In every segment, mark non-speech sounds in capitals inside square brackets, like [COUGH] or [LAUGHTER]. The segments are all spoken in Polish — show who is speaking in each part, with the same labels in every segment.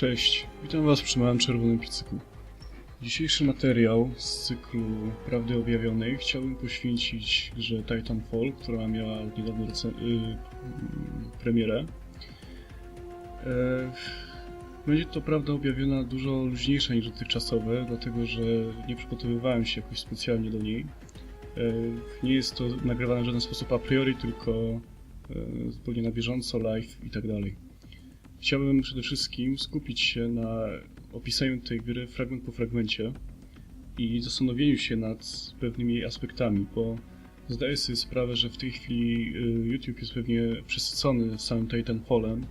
Speaker 1: Cześć, witam Was przy małym czerwonym picyku. Dzisiejszy materiał z cyklu Prawdy Objawionej chciałbym poświęcić grze Titanfall, która miała niedawno rece- y, mm, premierę. E, Będzie to prawda objawiona dużo luźniejsza niż dotychczasowe, dlatego że nie przygotowywałem się jakoś specjalnie do niej. E, Nie jest to nagrywane w żaden sposób a priori, tylko e, zupełnie na bieżąco, live i tak dalej. Chciałbym przede wszystkim skupić się na opisaniu tej gry fragment po fragmencie i zastanowieniu się nad pewnymi jej aspektami, bo zdaję sobie sprawę, że w tej chwili y, YouTube jest pewnie przesycony samym Titanfallem,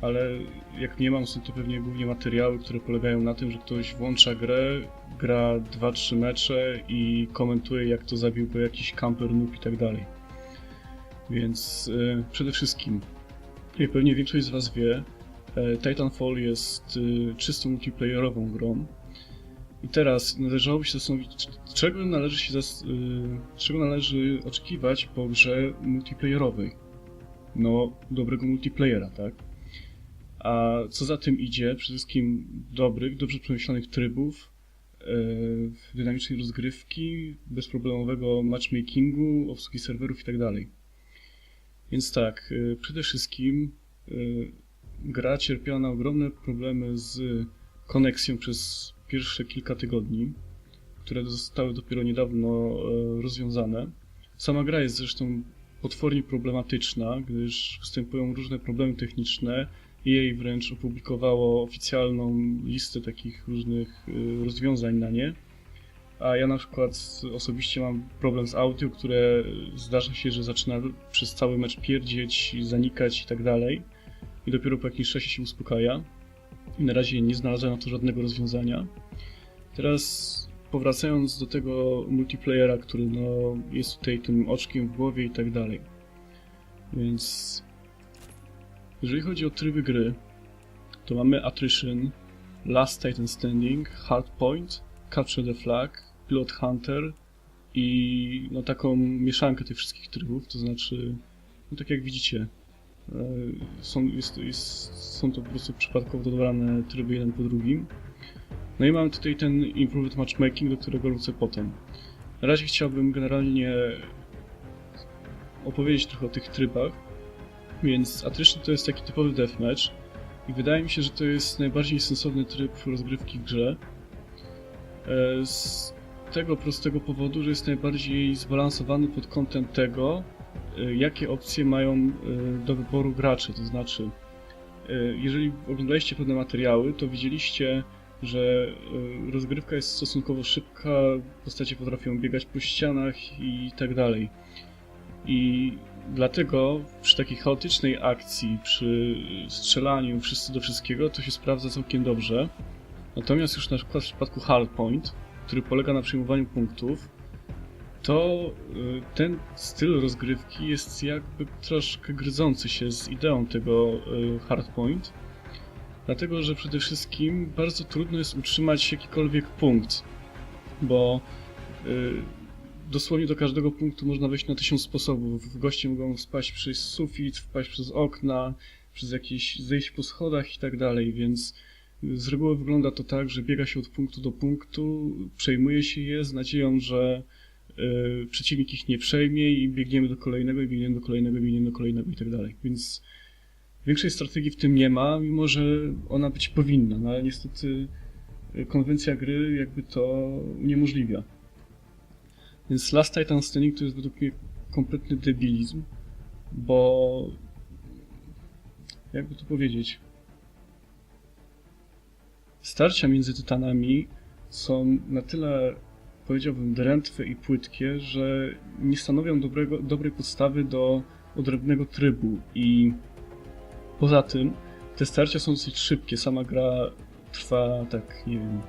Speaker 1: ale jak nie mam, są to pewnie głównie materiały, które polegają na tym, że ktoś włącza grę, gra 2-3 mecze i komentuje jak to zabił go jakiś camper noob i tak dalej. Więc y, przede wszystkim, jak pewnie większość z Was wie, Titanfall jest y, czysto multiplayerową grą. I teraz należałoby się zastanowić, czego należy się y, czego należy oczekiwać po grze multiplayerowej. No, dobrego multiplayera, tak? A co za tym idzie? Przede wszystkim dobrych, dobrze przemyślanych trybów, e, dynamicznej rozgrywki, bezproblemowego matchmakingu, obsługi serwerów itd. Więc tak, e, przede wszystkim e, gra cierpiała na ogromne problemy z koneksją przez pierwsze kilka tygodni, które zostały dopiero niedawno e, rozwiązane. Sama gra jest zresztą potwornie problematyczna, gdyż występują różne problemy techniczne. EA wręcz opublikowało oficjalną listę takich różnych y, rozwiązań na nie. A ja na przykład osobiście mam problem z audio, które zdarza się, że zaczyna przez cały mecz pierdzieć, zanikać i tak dalej. I dopiero po jakimś czasie się uspokaja. Na razie nie znalazłem na to żadnego rozwiązania. Teraz powracając do tego multiplayera, który no, jest tutaj tym oczkiem w głowie i tak dalej. Więc jeżeli chodzi o tryby gry, to mamy Attrition, Last Titan Standing, Hardpoint, Capture the Flag, Pilot Hunter i no taką mieszankę tych wszystkich trybów, to znaczy, no tak jak widzicie, są, jest, jest, są to po prostu przypadkowo dodawane tryby jeden po drugim. No i mamy tutaj ten Improved Matchmaking, do którego wrócę potem. Na razie chciałbym generalnie opowiedzieć trochę o tych trybach, więc Attrition to jest taki typowy deathmatch i wydaje mi się, że to jest najbardziej sensowny tryb rozgrywki w grze. E, Z tego prostego powodu, że jest najbardziej zbalansowany pod kątem tego, e, jakie opcje mają e, do wyboru gracze. To znaczy, e, jeżeli oglądaliście pewne materiały, to widzieliście, że rozgrywka jest stosunkowo szybka, postacie potrafią biegać po ścianach i tak dalej. I dlatego przy takiej chaotycznej akcji, przy strzelaniu wszyscy do wszystkiego, to się sprawdza całkiem dobrze. Natomiast już na przykład w przypadku Hardpoint, który polega na przyjmowaniu punktów, to y, ten styl rozgrywki jest jakby troszkę gryzący się z ideą tego y, Hardpoint. Dlatego, że przede wszystkim bardzo trudno jest utrzymać jakikolwiek punkt, bo y, dosłownie do każdego punktu można wejść na tysiąc sposobów. Goście mogą spaść przez sufit, wpaść przez okna, przez jakieś zejść po schodach i tak dalej, więc z reguły wygląda to tak, że biega się od punktu do punktu, przejmuje się je z nadzieją, że przeciwnik ich nie przejmie i biegniemy do kolejnego, i biegniemy do kolejnego, i biegniemy do kolejnego i tak dalej. Więc większej strategii w tym nie ma, mimo że ona być powinna, no ale niestety y, konwencja gry jakby to uniemożliwia. Więc Last Titan Standing to jest według mnie kompletny debilizm, bo jakby to powiedzieć, starcia między tytanami są na tyle, powiedziałbym, drętwe i płytkie, że nie stanowią dobrego, dobrej podstawy do odrębnego trybu i poza tym te starcia są dosyć szybkie. Sama gra trwa tak, nie wiem,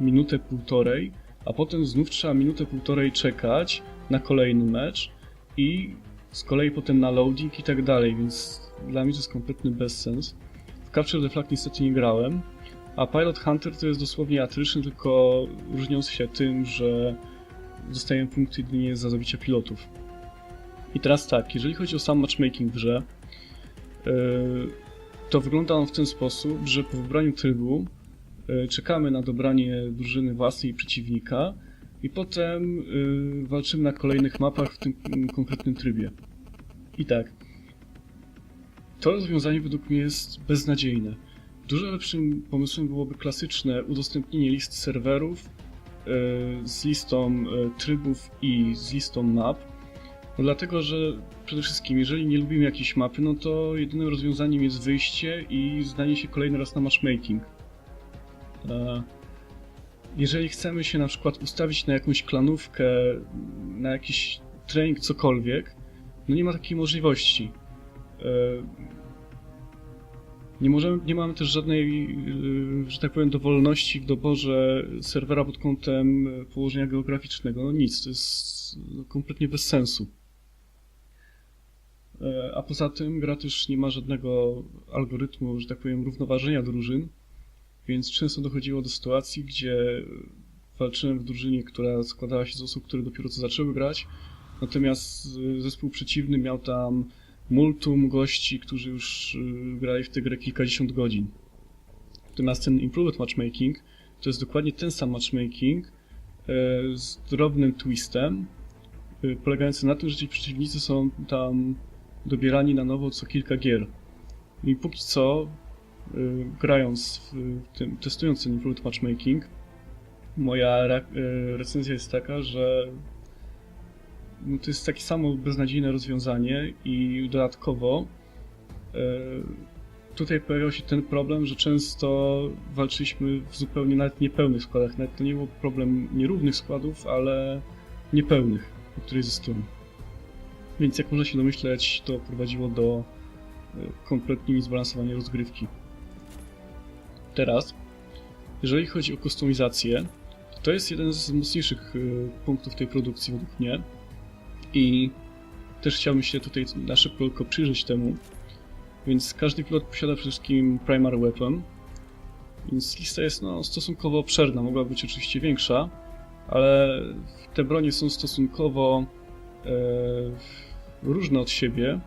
Speaker 1: minutę, półtorej, a potem znów trzeba minutę, półtorej czekać na kolejny mecz i z kolei potem na loading i tak dalej, więc dla mnie to jest kompletny bezsens. W Capture the Flag niestety nie grałem, a Pilot Hunter to jest dosłownie attrition, tylko różniący się tym, że dostaję punkty jedynie za zabicie pilotów. I teraz tak, jeżeli chodzi o sam matchmaking w grze, yy, to wygląda on w ten sposób, że po wybraniu trybu e, czekamy na dobranie drużyny własnej i przeciwnika i potem e, walczymy na kolejnych mapach w tym konkretnym trybie. I tak. To rozwiązanie według mnie jest beznadziejne. Dużo lepszym pomysłem byłoby klasyczne udostępnienie list serwerów e, z listą e, trybów i z listą map. Dlatego, że przede wszystkim, jeżeli nie lubimy jakiejś mapy, no to jedynym rozwiązaniem jest wyjście i zdanie się kolejny raz na matchmaking. E, Jeżeli chcemy się na przykład ustawić na jakąś klanówkę, na jakiś trening, cokolwiek, no nie ma takiej możliwości. Nie, możemy, nie mamy też żadnej, e, że tak powiem, dowolności w doborze serwera pod kątem położenia geograficznego. No nic, to jest kompletnie bez sensu. E, A poza tym gra też nie ma żadnego algorytmu, że tak powiem, równoważenia drużyn, więc często dochodziło do sytuacji, gdzie walczyłem w drużynie, która składała się z osób, które dopiero co zaczęły grać, natomiast e, zespół przeciwny miał tam multum gości, którzy już e, grali w tę grę kilkadziesiąt godzin. Natomiast ten Improved Matchmaking to jest dokładnie ten sam matchmaking e, z drobnym twistem, e, polegający na tym, że ci przeciwnicy są tam dobierani na nowo co kilka gier. I póki co, y, grając w tym, testując ten Improved Matchmaking, moja re, y, recenzja jest taka, że no to jest takie samo beznadziejne rozwiązanie i dodatkowo y, tutaj pojawiał się ten problem, że często walczyliśmy w zupełnie nawet niepełnych składach. Nawet to nie był problem nierównych składów, ale niepełnych po której ze stron. Więc jak można się domyśleć, to prowadziło do y, kompletnie niezbalansowania rozgrywki. Teraz, jeżeli chodzi o kustomizację, to, jest jeden z mocniejszych y, punktów tej produkcji według mnie i też chciałbym się tutaj na szybko tylko przyjrzeć temu. Więc każdy pilot posiada przede wszystkim primary weapon, więc lista jest no, stosunkowo obszerna, mogła być oczywiście większa, ale te bronie są stosunkowo e, różne od siebie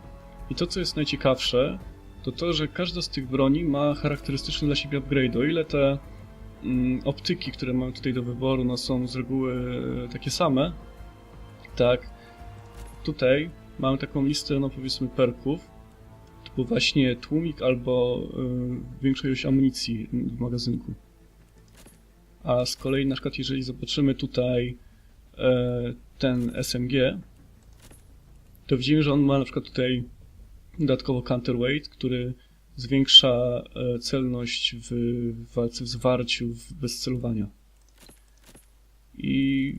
Speaker 1: i to, co jest najciekawsze, to to, że każda z tych broni ma charakterystyczny dla siebie upgrade. O ile te mm, optyki, które mamy tutaj do wyboru, no, są z reguły e, takie same, tak tutaj mamy taką listę, no powiedzmy, perków, typu właśnie tłumik albo y, większa ilość amunicji w magazynku. A z kolei na przykład jeżeli zobaczymy tutaj e, ten SMG, to widzimy, że on ma na przykład tutaj dodatkowo counterweight, który zwiększa e, celność w walce w zwarciu, w bez celowania. I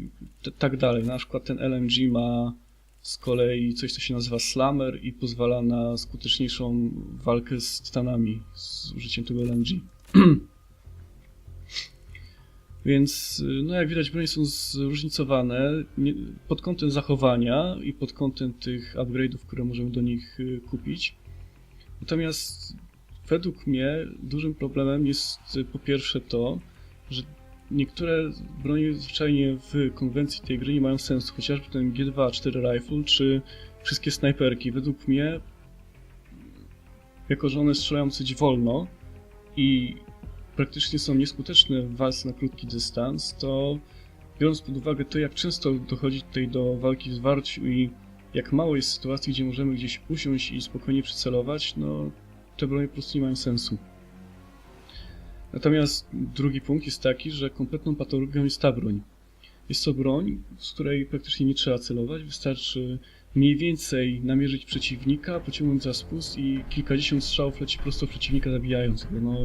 Speaker 1: tak dalej. Na przykład ten LMG ma z kolei coś, co się nazywa slammer i pozwala na skuteczniejszą walkę z tytanami z użyciem tego LMG. [CLEARS THROAT] Więc, y, no jak widać, bronie są zróżnicowane pod kątem zachowania i pod kątem tych upgrade'ów, które możemy do nich y, kupić. Natomiast według mnie dużym problemem jest y, po pierwsze to, że niektóre bronie zwyczajnie w konwencji tej gry nie mają sensu, chociażby ten G2-4 Rifle czy wszystkie snajperki. Według mnie, jako że one strzelają dosyć wolno i praktycznie są nieskuteczne w walce na krótki dystans, to biorąc pod uwagę to, jak często dochodzi tutaj do walki w zwarciu i jak mało jest sytuacji, gdzie możemy gdzieś usiąść i spokojnie przycelować, no te bronie po prostu nie mają sensu. Natomiast drugi punkt jest taki, że kompletną patologią jest ta broń. Jest to broń, z której praktycznie nie trzeba celować, wystarczy mniej więcej namierzyć przeciwnika, pociągnąć za spust i kilkadziesiąt strzałów leci prosto w przeciwnika zabijając go. No,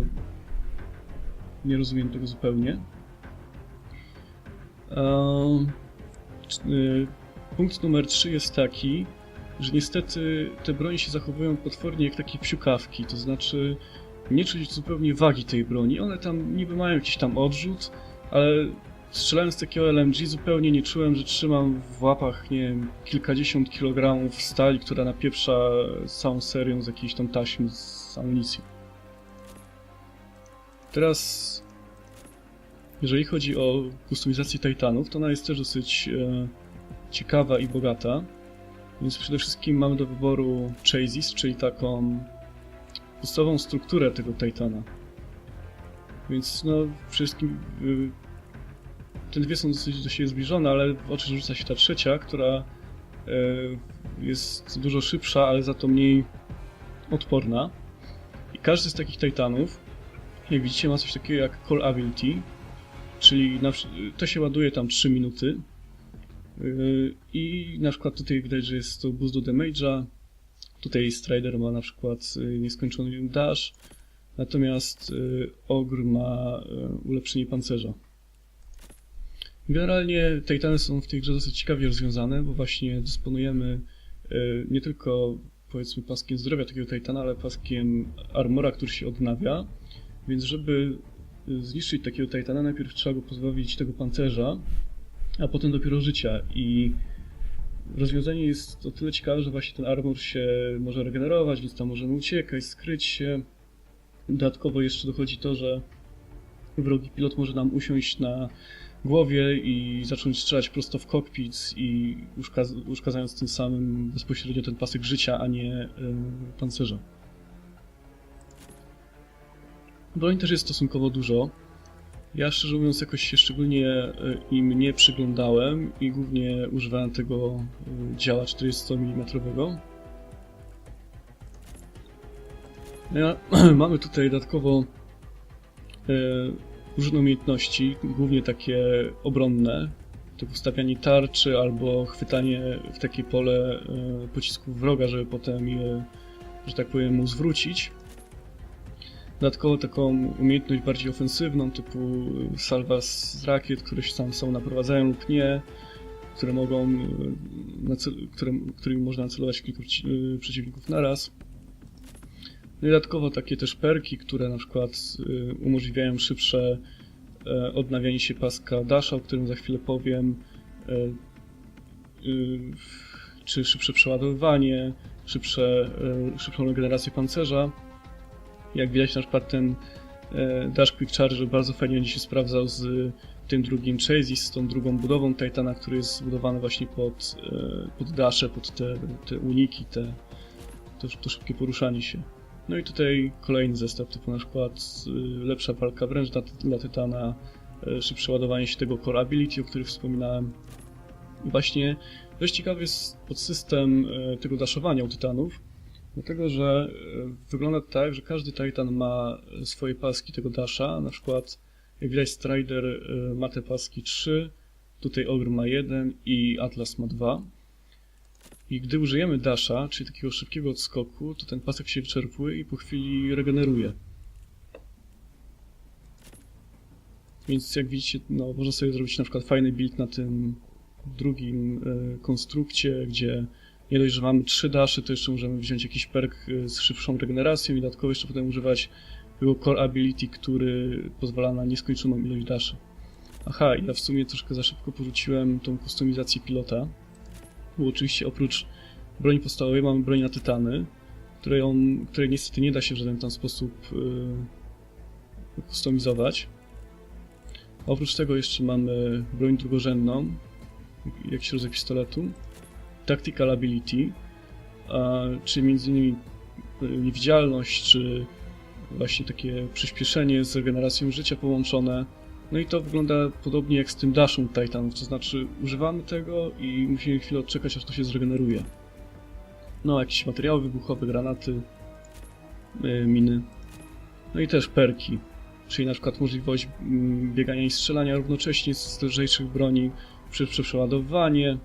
Speaker 1: nie rozumiem tego zupełnie. Ehm, y, punkt numer 3 jest taki, że niestety te bronie się zachowują potwornie jak takie psiukawki, to znaczy nie czuć zupełnie wagi tej broni. One tam niby mają jakiś tam odrzut, ale strzelając takiego LMG zupełnie nie czułem, że trzymam w łapach, nie wiem, kilkadziesiąt kilogramów stali, która napieprza całą serią z jakiejś tam taśmy z amunicją. Teraz, jeżeli chodzi o kustomizację Titanów, to ona jest też dosyć e, ciekawa i bogata. Więc przede wszystkim mamy do wyboru Chasis, czyli taką podstawową strukturę tego Titana. Więc no, wszystkim y, te dwie są dosyć do siebie zbliżone, ale w oczy rzuca się ta trzecia, która y, jest dużo szybsza, ale za to mniej odporna. I każdy z takich Titanów, jak widzicie, ma coś takiego jak Core Ability, czyli na, to się ładuje tam 3 minuty. Yy, I na przykład tutaj widać, że jest to boost do damage'a. Tutaj Strider ma na przykład yy, nieskończony dash, natomiast yy, Ogr ma yy, ulepszenie pancerza. Generalnie Titany są w tej grze dosyć ciekawie rozwiązane, bo właśnie dysponujemy nie tylko powiedzmy paskiem zdrowia takiego Titana, ale paskiem armora, który się odnawia. Więc żeby y, zniszczyć takiego Titana, najpierw trzeba go pozbawić tego pancerza, a potem dopiero życia. I rozwiązanie jest o tyle ciekawe, że właśnie ten armor się może regenerować, więc tam możemy uciekać, skryć się. Dodatkowo jeszcze dochodzi to, że wrogi pilot może nam usiąść na głowie i zacząć strzelać prosto w kokpit i uszkadzając tym samym bezpośrednio ten pasek życia, a nie y, pancerza. Broni też jest stosunkowo dużo. Ja szczerze mówiąc jakoś się szczególnie y, im nie przyglądałem i głównie używałem tego y, działa 40 mm. Ja, [CLEARS THROAT] mamy tutaj dodatkowo y, różne umiejętności, głównie takie obronne, typu stawianie tarczy albo chwytanie w takie pole pocisków wroga, żeby potem je, że tak powiem, mu zwrócić. Dodatkowo taką umiejętność bardziej ofensywną, typu salwa z rakiet, które się tam są naprowadzają lub nie, które mogą, y, które, którymi można nacelować kilku y, przeciwników naraz. No i dodatkowo takie też perki, które na przykład y, umożliwiają szybsze e, odnawianie się paska Dasha, o którym za chwilę powiem, e, y, czy szybsze przeładowywanie, szybsze, e, szybszą regenerację pancerza. Jak widać na przykład ten e, Dash Quick Charger bardzo fajnie będzie się sprawdzał z tym drugim Chassis, z tą drugą budową Titana, który jest zbudowany właśnie pod, e, pod dasze, pod te, te uniki, te, to, to szybkie poruszanie się. No i tutaj kolejny zestaw, typu na przykład lepsza walka wręcz dla, dla Tytana, szybsze ładowanie się tego Core Ability, o których wspominałem. I właśnie dość ciekawy jest podsystem tego daszowania u Tytanów, dlatego że y, wygląda tak, że każdy Titan ma swoje paski tego dasha, na przykład jak widać Strider y, ma te paski 3, tutaj Ogre ma 1 i Atlas ma 2. I gdy użyjemy dasha, czyli takiego szybkiego odskoku, to ten pasek się wyczerpuje i po chwili regeneruje. Więc jak widzicie, no, można sobie zrobić na przykład fajny build na tym drugim e, konstrukcie, gdzie nie dość, że mamy trzy dasze, to jeszcze możemy wziąć jakiś perk e, z szybszą regeneracją i dodatkowo jeszcze potem używać tego core ability, który pozwala na nieskończoną ilość daszy. Aha, ja w sumie troszkę za szybko porzuciłem tą kustomizację pilota, bo oczywiście oprócz broni podstawowej mamy broń na tytany, której, on, której niestety nie da się w żaden tam sposób yy, kustomizować. Oprócz tego jeszcze mamy broń drugorzędną, jakiś rodzaj pistoletu, Tactical Ability, czy między innymi y, niewidzialność, czy właśnie takie przyspieszenie z regeneracją życia połączone. No i to wygląda podobnie jak z tym dashem Titanów, to znaczy używamy tego i musimy chwilę odczekać, aż to się zregeneruje. No, jakieś materiały wybuchowe, granaty, yy, miny. No i też perki, czyli na przykład możliwość mm, biegania i strzelania równocześnie z lżejszych broni, szybsze przeładowanie.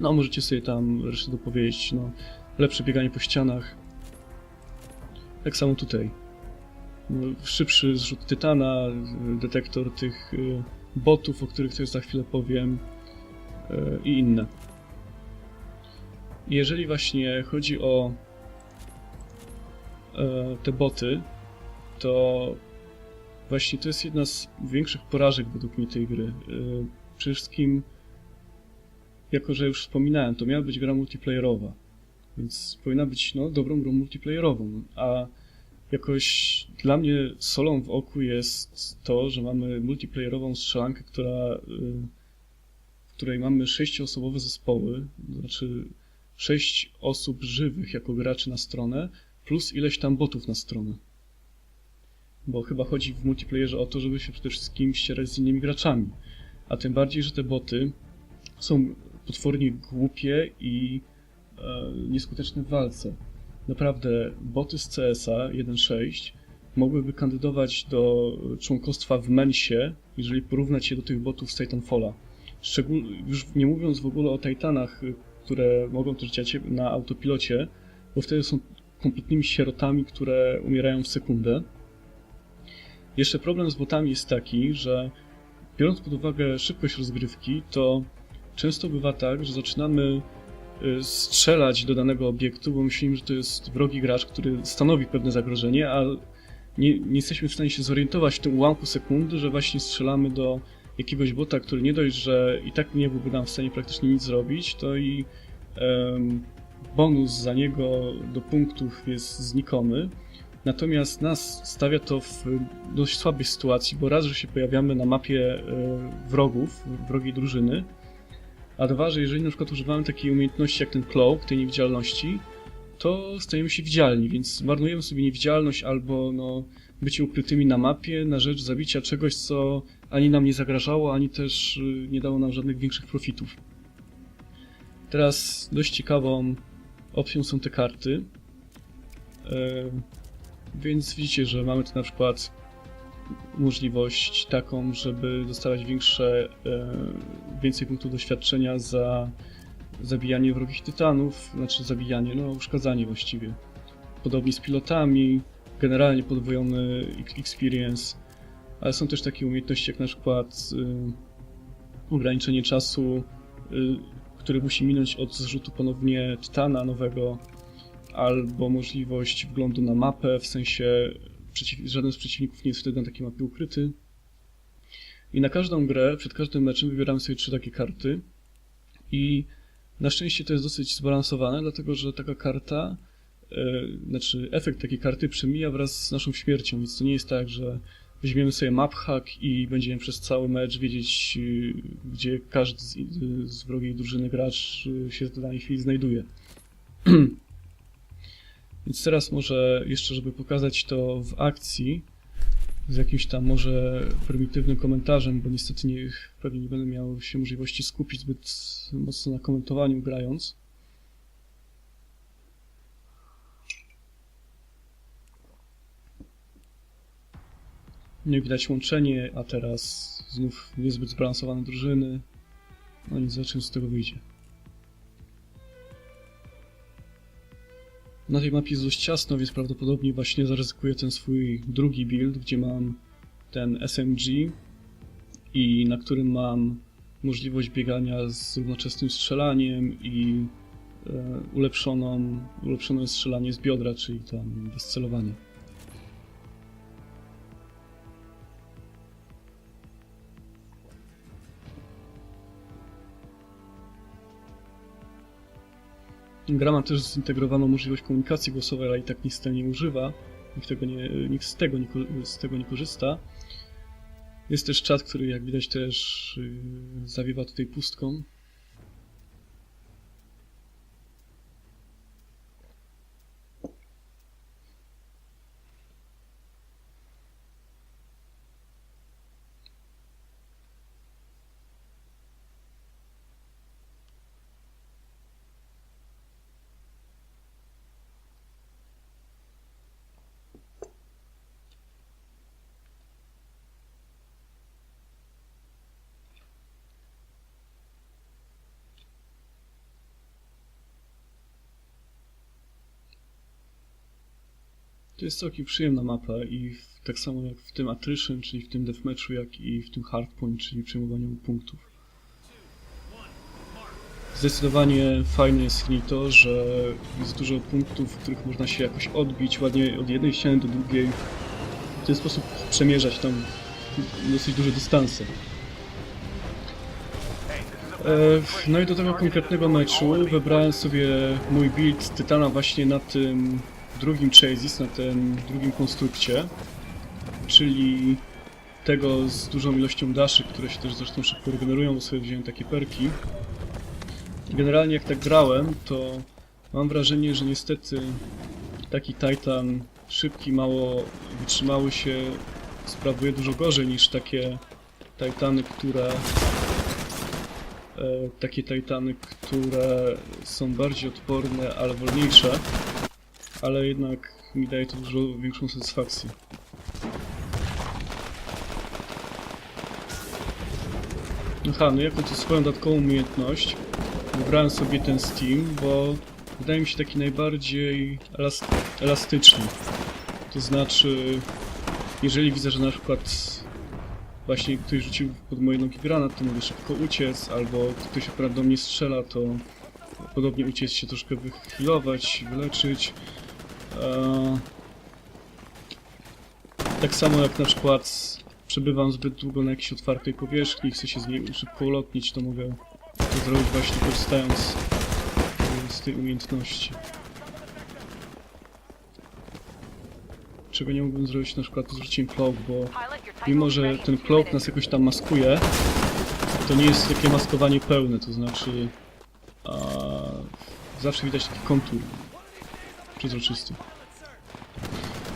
Speaker 1: No, możecie sobie tam resztę dopowiedzieć, no, lepsze bieganie po ścianach. Tak samo tutaj. No, Szybszy zrzut tytana, y, detektor tych y, botów, o których też za chwilę powiem y, i inne. Jeżeli właśnie chodzi o e, te boty, to właśnie to jest jedna z większych porażek według mnie tej gry. Przede wszystkim, jako że już wspominałem, to miała być gra multiplayerowa, więc powinna być no, dobrą grą multiplayerową, a jakoś dla mnie solą w oku jest to, że mamy multiplayerową strzelankę, która, y, w której mamy sześcioosobowe zespoły, to znaczy sześć osób żywych jako graczy na stronę, plus ileś tam botów na stronę. Bo chyba chodzi w multiplayerze o to, żeby się przede wszystkim ścierać z innymi graczami. A tym bardziej, że te boty są potwornie głupie i e, nieskuteczne w walce. Naprawdę, boty z CS-a 1.6 mogłyby kandydować do członkostwa w Mensie, jeżeli porównać się do tych botów z Titanfalla. Szczegól, już nie mówiąc w ogóle o Titanach, które mogą też dziać na autopilocie, bo wtedy są kompletnymi sierotami, które umierają w sekundę. Jeszcze problem z botami jest taki, że biorąc pod uwagę szybkość rozgrywki, to często bywa tak, że zaczynamy y, strzelać do danego obiektu, bo myślimy, że to jest wrogi gracz, który stanowi pewne zagrożenie, a nie, nie jesteśmy w stanie się zorientować w tym ułamku sekundy, że właśnie strzelamy do jakiegoś bota, który nie dość, że i tak nie byłby nam w stanie praktycznie nic zrobić, to i em, bonus za niego do punktów jest znikomy. Natomiast nas stawia to w dość słabej sytuacji, bo raz, że się pojawiamy na mapie e, wrogów, wrogiej drużyny, a dwa, że jeżeli na przykład używamy takiej umiejętności jak ten cloak, tej niewidzialności, to stajemy się widzialni, więc marnujemy sobie niewidzialność albo no, bycie ukrytymi na mapie na rzecz zabicia czegoś, co ani nam nie zagrażało, ani też y, nie dało nam żadnych większych profitów. Teraz dość ciekawą opcją są te karty. E, Więc widzicie, że mamy tu na przykład możliwość taką, żeby dostawać większe, e, więcej punktów doświadczenia za zabijanie wrogich tytanów, znaczy zabijanie, no uszkadzanie właściwie. Podobnie z pilotami, generalnie podwojony ex- experience, ale są też takie umiejętności jak na przykład y, ograniczenie czasu, y, który musi minąć od zrzutu ponownie tytana nowego, albo możliwość wglądu na mapę, w sensie żaden z przeciwników nie jest wtedy na takiej mapie ukryty. I na każdą grę, przed każdym meczem wybieramy sobie trzy takie karty i na szczęście to jest dosyć zbalansowane, dlatego że taka karta, e, znaczy efekt takiej karty przemija wraz z naszą śmiercią, więc to nie jest tak, że weźmiemy sobie map hack i będziemy przez cały mecz wiedzieć, y, gdzie każdy z, y, z wrogiej drużyny gracz y, się w danej chwili znajduje. [CLEARS THROAT] Więc teraz może jeszcze, żeby pokazać to w akcji, z jakimś tam może prymitywnym komentarzem, bo niestety nie, pewnie nie będę miał się możliwości skupić zbyt mocno na komentowaniu grając. Nie widać łączenie, a teraz znów niezbyt zbalansowane drużyny. No nic, zobaczymy z tego wyjdzie. Na tej mapie jest dość ciasno, więc prawdopodobnie właśnie zaryzykuję ten swój drugi build, gdzie mam ten SMG i na którym mam możliwość biegania z równoczesnym strzelaniem i e, ulepszoną, ulepszone strzelanie z biodra, czyli tam bez Gra ma też zintegrowaną możliwość komunikacji głosowej, ale i tak tego nie używa. Nikt, tego nie, nikt z, tego nie, z tego nie korzysta. Jest też czat, który jak widać też yy, zawiewa tutaj pustką. To jest całkiem przyjemna mapa i tak samo jak w tym Attrition, czyli w tym Deathmatchu, jak i w tym Hardpoint, czyli przejmowaniu punktów. Zdecydowanie fajne jest w to, że jest dużo punktów, w których można się jakoś odbić ładnie od jednej ściany do drugiej. W ten sposób przemierzać tam dosyć duże dystanse. E, No i do tego konkretnego meczu wybrałem sobie mój build Tytana właśnie na tym drugim Chasis, na tym drugim konstrukcie, czyli tego z dużą ilością daszy, które się też zresztą szybko regenerują, bo sobie wziąłem takie perki. Generalnie jak tak grałem, to mam wrażenie, że niestety taki Titan szybki, mało wytrzymały się sprawuje dużo gorzej niż takie Titany, które e, takie Titany, które są bardziej odporne, ale wolniejsze, ale jednak mi daje to dużo większą satysfakcję. Aha, no jako to swoją dodatkową umiejętność wybrałem sobie ten Steam, bo wydaje mi się taki najbardziej elas elastyczny. To znaczy, jeżeli widzę, że na przykład właśnie ktoś rzucił pod moje nogi granat, to mogę szybko uciec, albo ktoś akurat do mnie strzela, to podobnie uciec się troszkę wychylować, wyleczyć. Eee, tak samo jak na przykład przebywam zbyt długo na jakiejś otwartej powierzchni, chcę się z niej szybko ulotnić, to mogę to zrobić właśnie korzystając e, z tej umiejętności. Czego nie mógłbym zrobić na przykład z użyciem cloak, bo mimo, że ten cloak nas jakoś tam maskuje, to nie jest takie maskowanie pełne, to znaczy a, zawsze widać taki kontur przezroczysty.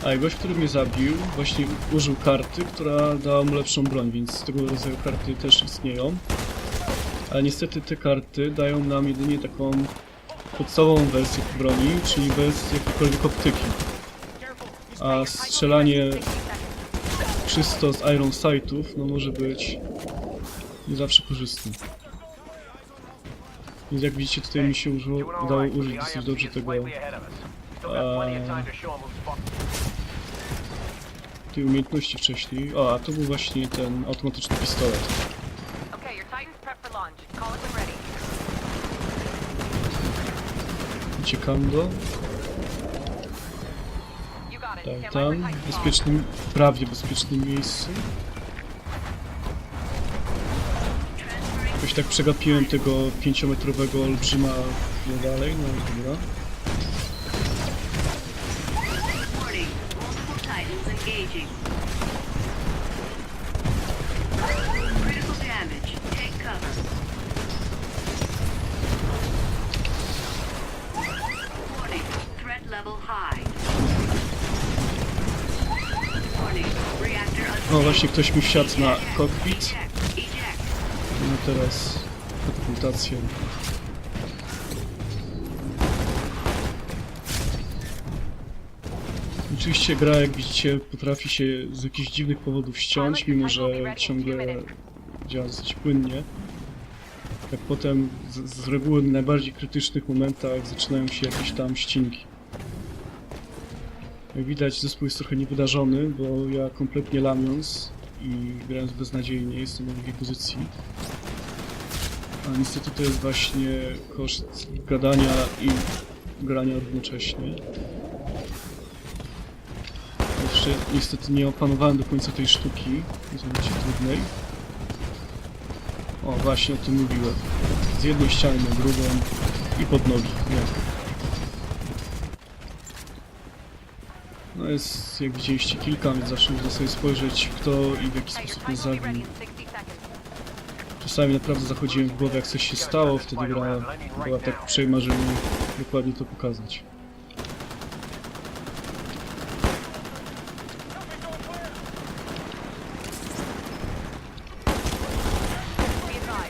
Speaker 1: A gość, który mnie zabił, właśnie użył karty, która dała mu lepszą broń, więc tego rodzaju karty też istnieją. Ale niestety te karty dają nam jedynie taką podstawową wersję broni, czyli bez jakiejkolwiek optyki. A strzelanie czysto z Iron Sightów, no może być nie zawsze korzystne. Więc jak widzicie tutaj mi się użyło, udało użyć dosyć dobrze tego tej umiejętności wcześniej. O, a to był właśnie ten automatyczny pistolet. Uciekam do
Speaker 2: for
Speaker 1: tam, w bezpiecznym, prawie bezpiecznym miejscu. Jakoś tak przegapiłem tego pięciometrowego olbrzyma chwilę dalej, no i dobra. Właśnie ktoś mi wsiadł na kokpit. No teraz katapultację. Oczywiście gra, jak widzicie, potrafi się z jakichś dziwnych powodów ściąć, mimo że ciągle działa dosyć płynnie. Jak potem z, z reguły w najbardziej krytycznych momentach zaczynają się jakieś tam ścinki. Jak widać, zespół jest trochę niewydarzony, bo ja kompletnie lamiąc i grając beznadziejnie jestem na drugiej pozycji. A niestety to jest właśnie koszt gadania i grania równocześnie. Jeszcze niestety nie opanowałem do końca tej sztuki, zrobicie trudnej. O, właśnie o tym mówiłem. Z jednej ściany na drugą i pod nogi. Nie. Jest, jak widzieliście, kilka, więc zawsze można sobie spojrzeć, kto i w jaki sposób
Speaker 2: be
Speaker 1: zabił.
Speaker 2: ready in 60 seconds.
Speaker 1: Czasami naprawdę zachodziłem w głowę, jak coś się stało, wtedy gra była tak uprzejma, żeby mi dokładnie to pokazać.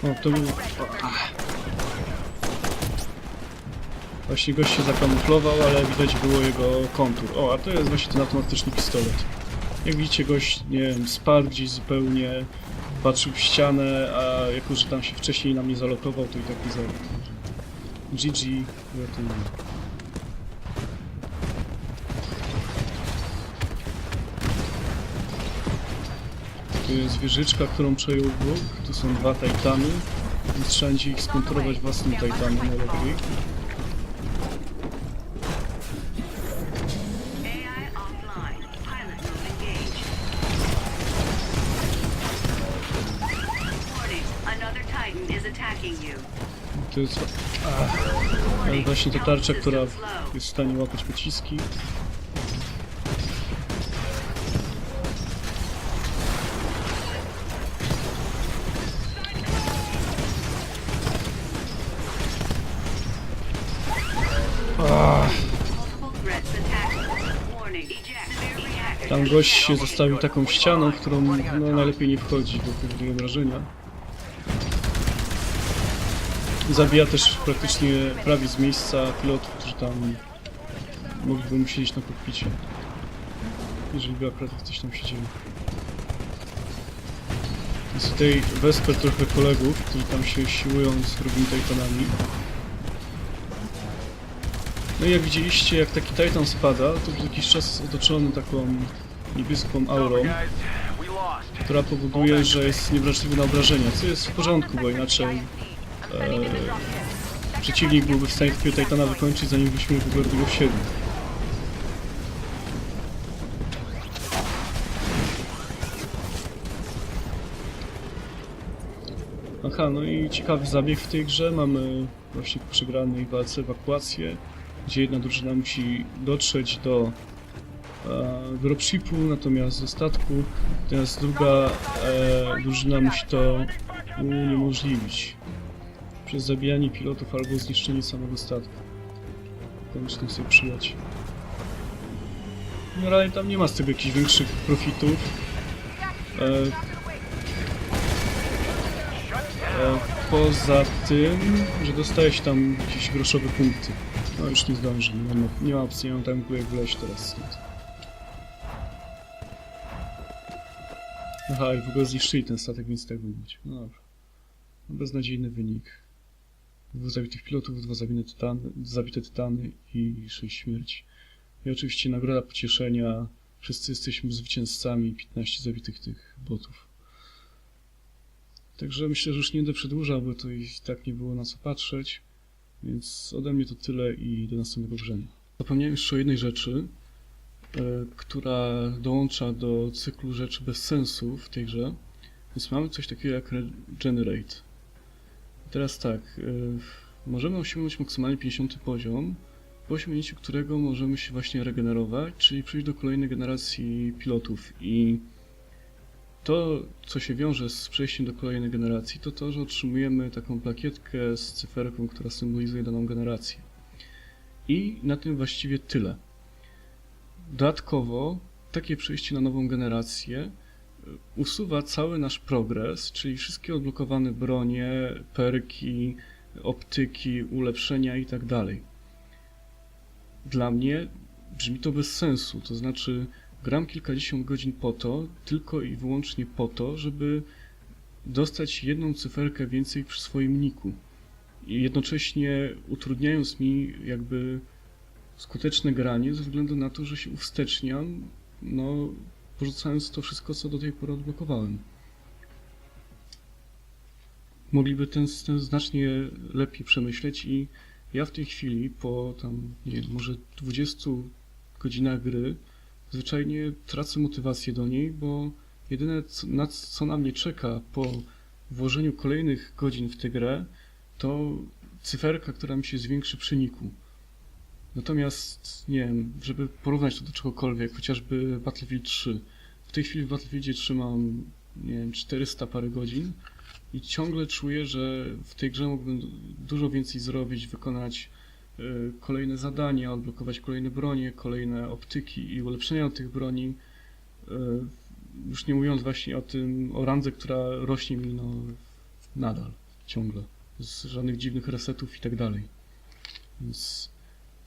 Speaker 1: O, to był... ach. Właśnie gość się zakamuflował, ale widać było jego kontur. O, a to jest właśnie ten automatyczny pistolet. Jak widzicie, gość, nie wiem, spadł gdzieś zupełnie, patrzył w ścianę, a jako, że tam się wcześniej na mnie zalokował, to i tak nie zabił. GG, gratuluję. Tu jest wieżyczka, którą przejął Bóg. Tu są dwa Titany. Więc trzeba będzie ich skontrolować własnym Titanem najlepiej. To jest
Speaker 3: Warning,
Speaker 1: właśnie ta
Speaker 3: health
Speaker 1: tarcza, która jest w stanie łapać pociski. Tam gość się zostawił taką ścianą, w którą no, najlepiej nie wchodzi do powodu obrażenia. Zabija też praktycznie prawie z miejsca pilotów, którzy tam mogliby mu siedzieć na kokpicie. Jeżeli by akurat coś tam się dzieje. Jest tutaj wesper trochę kolegów, którzy tam się siłują z drugimi Titanami. No i jak widzieliście, jak taki Titan spada, to przez jakiś czas otoczony taką niebieską aurą, która powoduje, że jest niewrażliwy na obrażenia, co jest w porządku, bo inaczej e, przeciwnik byłby w stanie takiego Titana wykończyć, zanim byśmy w ogóle do niego wsiedli. Aha, no i ciekawy zabieg w tej grze. Mamy właśnie po przegranej walce ewakuację, gdzie jedna drużyna musi dotrzeć do e, dropshipu, natomiast do statku, natomiast druga e, drużyna musi to uniemożliwić przez zabijanie pilotów albo zniszczenie samego statku. Koniecznie sobie przyjąć. Generalnie tam nie ma z tego jakichś większych profitów. E, E, Poza tym, że dostaje się tam jakieś groszowe punkty. No już nie zdążę, nie ma, nie ma opcji, nie mam tam jak wleźć teraz stąd. Aha, i w ogóle zniszczyli ten statek, więc tak być. No dobrze. No, beznadziejny wynik. Dwóch zabitych pilotów, dwa zabite tytany, zabite tytany i sześć śmierci. I oczywiście nagroda pocieszenia. Wszyscy jesteśmy zwycięzcami, 15 zabitych tych botów. Także myślę, że już nie będę przedłużał, bo to i tak nie było na co patrzeć. Więc ode mnie to tyle i do następnego grzenia. Zapomniałem jeszcze o jednej rzeczy, e, która dołącza do cyklu rzeczy bez sensu w tej grze. Więc mamy coś takiego jak Regenerate. Teraz tak, e, możemy osiągnąć maksymalnie 50 poziom, po osiągnięciu którego możemy się właśnie regenerować, czyli przejść do kolejnej generacji pilotów i to, co się wiąże z przejściem do kolejnej generacji, to to, że otrzymujemy taką plakietkę z cyferką, która symbolizuje daną generację. I na tym właściwie tyle. Dodatkowo, takie przejście na nową generację y, usuwa cały nasz progres, czyli wszystkie odblokowane bronie, perki, optyki, ulepszenia itd. Dla mnie brzmi to bez sensu, to znaczy gram kilkadziesiąt godzin po to, tylko i wyłącznie po to, żeby dostać jedną cyferkę więcej przy swoim niku. I jednocześnie utrudniając mi jakby skuteczne granie ze względu na to, że się uwsteczniam, no porzucając to wszystko, co do tej pory odblokowałem. Mogliby ten system znacznie lepiej przemyśleć i ja w tej chwili po tam, nie wiem, może 20 godzinach gry zwyczajnie tracę motywację do niej, bo jedyne co, na co na mnie czeka po włożeniu kolejnych godzin w tę grę, to cyferka, która mi się zwiększy przy niku. Natomiast, nie wiem, żeby porównać to do czegokolwiek, chociażby Battlefield 3. W tej chwili w Battlefieldzie 3 mam, nie wiem, 400 parę godzin i ciągle czuję, że w tej grze mógłbym dużo więcej zrobić, wykonać y, kolejne zadania, odblokować kolejne bronie, kolejne optyki i ulepszenia tych broni. Y, Już nie mówiąc właśnie o tym, o randze, która rośnie mi no, nadal, ciągle. Z żadnych dziwnych resetów i tak dalej. Więc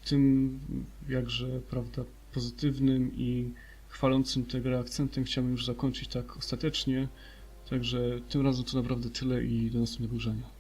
Speaker 1: tym jakże, prawda, pozytywnym i chwalącym tę grę akcentem chciałbym już zakończyć tak ostatecznie. Także tym razem to naprawdę tyle i do następnego grzenia.